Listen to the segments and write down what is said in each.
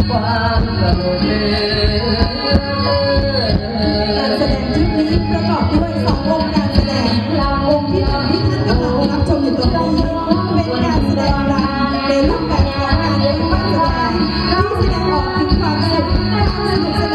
การแสดงชุดนี้ประกอบด้วยสององค์การแสดงองค์ที่หนึ่งที่ท่านกำลังรับชมอยู่ตรงนี้เป็นการแสดงในรูปแบบของการบ้านแสดงที่แสดงออกถึงความสุขความสนุกสนาน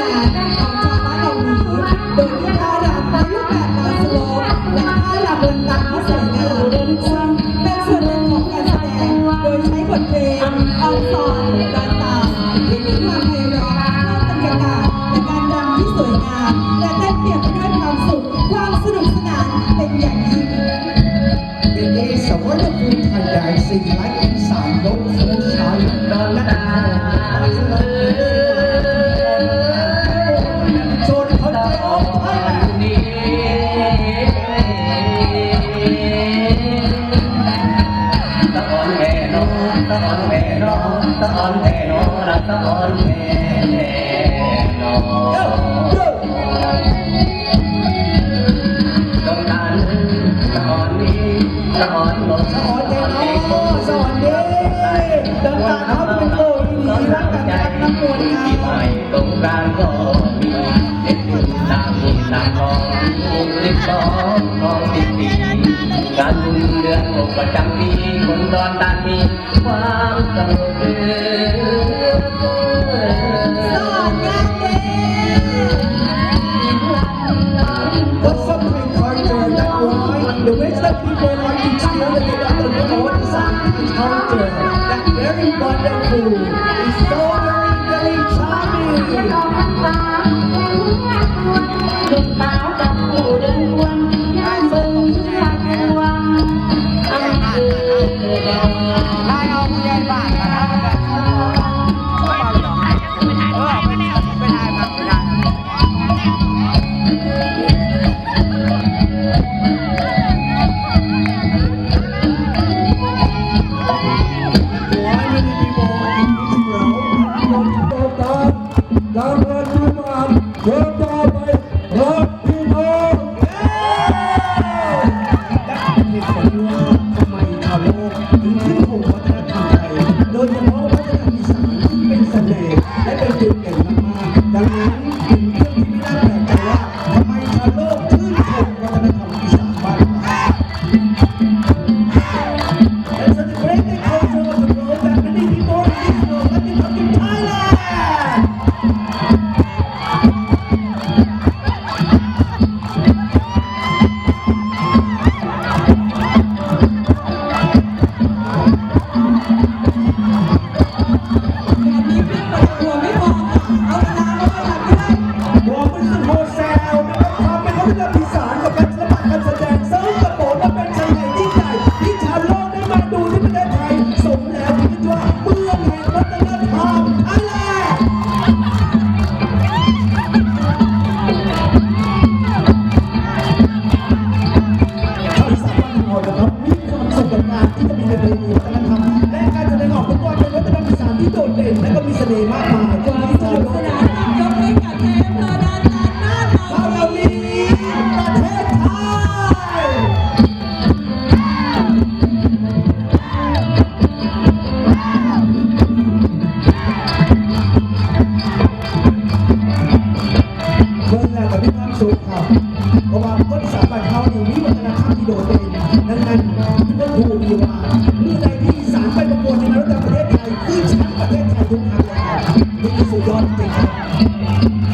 นุกประจำปีคนดอนตานมีความสงบเกินสอน ตามรางวัลยุมอันเดินต่อไปรับพี่น้องได้เห็นผวามชาวโลกถึงชื่นชมวัฒนธรไทยโดยเฉพาะวัฒนธรรมอีสานที่เป็นเสน่ห์และเป็นจุดเด่นมากๆดังนั้น Hola. Thank you.